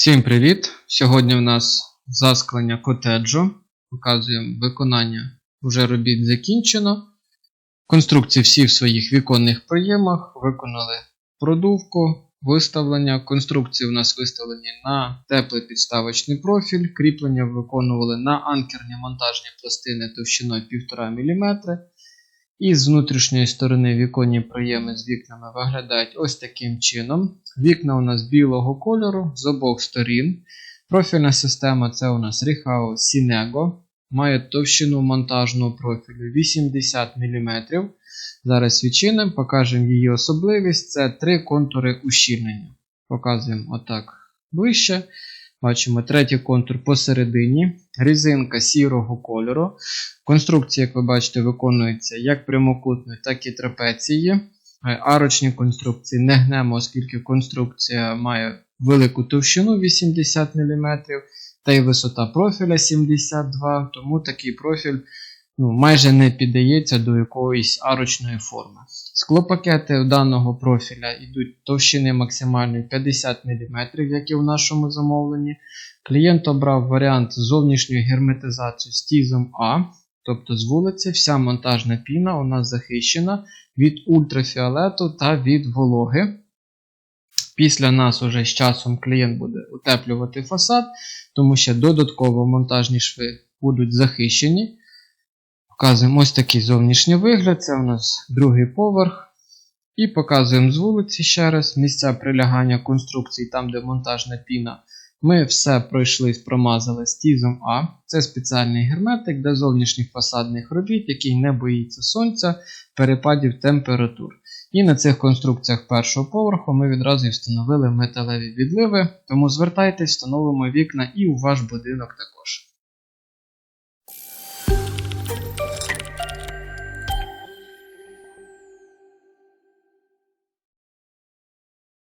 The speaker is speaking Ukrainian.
Всім привіт! Сьогодні в нас засклення котеджу. Показуємо виконання вже робіт закінчено. Конструкції всі в своїх віконних проємах. Виконали продувку, виставлення. Конструкції у нас виставлені на теплий підставочний профіль. Кріплення виконували на анкерні монтажні пластини товщиною 1,5 мм. І з внутрішньої сторони віконні проєми з вікнами виглядають ось таким чином. Вікна у нас білого кольору з обох сторін. Профільна система це у нас Rihao Sinego. Має товщину монтажного профілю 80 мм. Зараз відчинимо, покажемо її особливість. Це три контури ущільнення. Показуємо отак ближче. Бачимо третій контур посередині. Різинка сірого кольору. Конструкція, як ви бачите, виконується як прямокутною, так і трапеції. Е, Арочні конструкції не гнемо, оскільки конструкція має велику товщину 80 мм, та й висота профіля 72 тому такий профіль ну, майже не піддається до якоїсь арочної форми. Склопакети даного профіля йдуть товщини максимальної 50 мм, як і в нашому замовленні. Клієнт обрав варіант зовнішньої герметизації з тізом А. Тобто з вулиці вся монтажна піна у нас захищена від ультрафіолету та від вологи. Після нас уже з часом клієнт буде утеплювати фасад, тому що додатково монтажні шви будуть захищені. Показуємо ось такий зовнішній вигляд. Це у нас другий поверх. І показуємо з вулиці ще раз місця прилягання конструкцій, там, де монтажна піна. Ми все пройшли, промазали з тізом А. Це спеціальний герметик для зовнішніх фасадних робіт, який не боїться сонця, перепадів температур. І на цих конструкціях першого поверху ми відразу і встановили металеві відливи, тому звертайтесь, встановимо вікна і у ваш будинок також.